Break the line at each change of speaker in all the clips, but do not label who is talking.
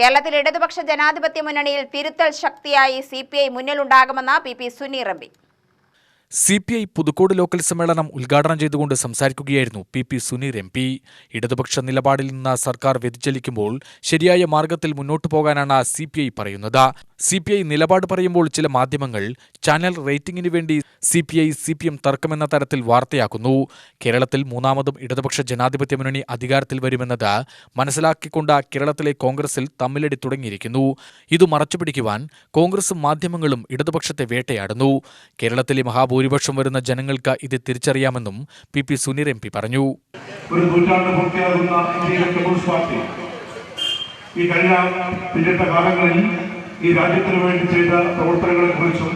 കേരളത്തിൽ ഇടതുപക്ഷ ജനാധിപത്യ മുന്നണിയിൽ തിരുത്തൽ ശക്തിയായി സി പി ഐ മുന്നിലുണ്ടാകുമെന്ന് പി പി സുനീർ റബി
C P. I Puthukkode local സമ്മേളനം ഉദ്ഘാടനം ചെയ്തുകൊണ്ട് സംസാരിക്കുകയായിരുന്നു P P Suneer M P. ഇടതുപക്ഷ നിലപാടിൽ നിന്ന് സർക്കാർ വ്യതിചലിക്കുമ്പോൾ ശരിയായ മാർഗത്തിൽ മുന്നോട്ടു പോകാനാണ് സി പി ഐ പറയുന്നത്. സി പി ഐ നിലപാട് പറയുമ്പോൾ ചില മാധ്യമങ്ങൾ ചാനൽ റേറ്റിംഗിന് വേണ്ടി C P I C P M തർക്കമെന്ന തരത്തിൽ വാർത്തയാക്കുന്നു. കേരളത്തിൽ മൂന്നാമതും ഇടതുപക്ഷ ജനാധിപത്യ മുന്നണി അധികാരത്തിൽ വരുമെന്നത് മനസ്സിലാക്കിക്കൊണ്ട് കേരളത്തിലെ കോൺഗ്രസിൽ തമ്മിലടി തുടങ്ങിയിരിക്കുന്നു. ഇത് മറച്ചുപിടിക്കുവാൻ കോൺഗ്രസും മാധ്യമങ്ങളും ഇടതുപക്ഷത്തെ വേട്ടയാടുന്നു. കേരളത്തിലെ മഹാഭൂരിപക്ഷം വരുന്ന ജനങ്ങൾക്ക് ഇത് തിരിച്ചറിയാമെന്നും P P Suneer M P പറഞ്ഞു.
പാർട്ടി ഈ കഴിഞ്ഞ പിന്നിട്ട കാലങ്ങളിൽ ഈ രാജ്യത്തിന് വേണ്ടി ചെയ്ത പ്രവർത്തനങ്ങളെ കുറിച്ചും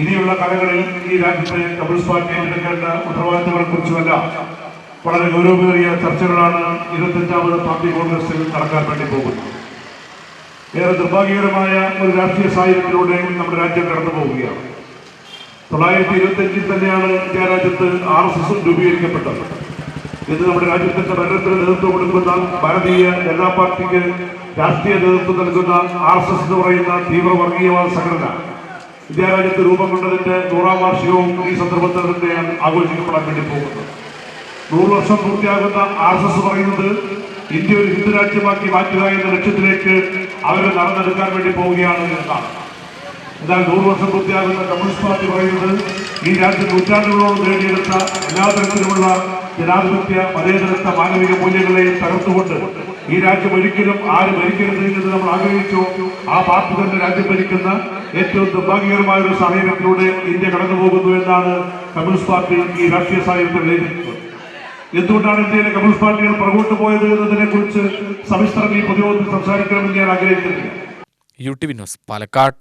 ഇനിയുള്ള കാലങ്ങളിൽ ഈ രാജ്യത്തെ കമ്മ്യൂണിസ്റ്റ് പാർട്ടി ഏറ്റെടുക്കേണ്ട ഉത്തരവാദിത്തങ്ങളെ കുറിച്ചുമെല്ലാം വളരെ ഗൗരവമേറിയ ചർച്ചകളാണ് ഇരുപത്തഞ്ചാമത് പാർട്ടി കോൺഗ്രസിൽ നടക്കാൻ വേണ്ടി പോകുന്നത്. ഏറെ നിർഭാഗ്യകരമായ ഒരു രാഷ്ട്രീയ സാഹചര്യത്തിലൂടെ നമ്മുടെ രാജ്യം കടന്നു പോവുകയാണ്. തൊള്ളായിരത്തി ഇരുപത്തിയഞ്ചിൽ തന്നെയാണ് ഇന്ത്യ രാജ്യത്ത് ആർ എസ് എസ് രൂപീകരിക്കപ്പെട്ടത്. ഇത് നമ്മുടെ രാജ്യത്തിന്റെ ഭരണത്തിന് നേതൃത്വം കൊടുക്കുന്ന ഭാരതീയ ജനതാ പാർട്ടിക്ക് രാഷ്ട്രീയ നേതൃത്വം നൽകുന്ന ആർ എസ് എസ് എന്ന് പറയുന്ന തീവ്ര വർഗീയവാദ സംഘടന. വിദ്യാരാജ്യത്ത് രാജ്യത്ത് രൂപം കൊണ്ടതിന്റെ നൂറാം വാർഷികവും ഈ സന്ദർഭത്തിൽ തന്നെയാണ് ആഘോഷിക്കപ്പെടാൻ വേണ്ടി പോകുന്നത് നൂറ് വർഷം പൂർത്തിയാകുന്ന ആർ എസ് എസ് പറയുന്നത് ഇന്ത്യ ഒരു ഹിന്ദു രാജ്യമാക്കി മാറ്റുക എന്ന ലക്ഷ്യത്തിലേക്ക് അവരെ നടന്നെടുക്കാൻ വേണ്ടി പോവുകയാണ് എന്നാണ്. എന്നാൽ നൂറ് വർഷം പൂർത്തിയാകുന്ന കമ്മ്യൂണിസ്റ്റ് പാർട്ടി പറയുന്നത് ഈ രാജ്യം നൂറ്റാണ്ടുകളോളം നേടിയെടുത്ത എല്ലാ തരത്തിലുമുള്ള ജനാധിപത്യ മതേതരത്വ മാനവിക മൂല്യങ്ങളെ തകർത്തുകൊണ്ട് ഈ രാജ്യം ഒരിക്കലും ആരും ഭരിക്കരുത് എന്ന് നമ്മൾ ആഗ്രഹിച്ചു. ആ പാർട്ടി തന്നെ രാജ്യം ഭരിക്കുന്ന ഏറ്റവും നിർഭാഗ്യകരമായ ഒരു സാഹചര്യത്തിലൂടെ ഇന്ത്യ കടന്നു പോകുന്നു എന്നാണ് കമ്മ്യൂണിസ്റ്റ് പാർട്ടി ഈ രാഷ്ട്രീയ സാഹചര്യത്തിൽ വിലയിരുത്തുന്നത് എന്തുകൊണ്ടാണ് ഇന്ത്യയിലെ കമ്മ്യൂണിസ്റ്റ് പാർട്ടികൾ പുറകോട്ട് പോയത് എന്നതിനെ കുറിച്ച് സവിസ്തരം ഈ പൊതുയോഗത്തിൽ സംസാരിക്കണമെന്ന് ഞാൻ ആഗ്രഹിക്കുന്നില്ല.
U T V news Palakkad.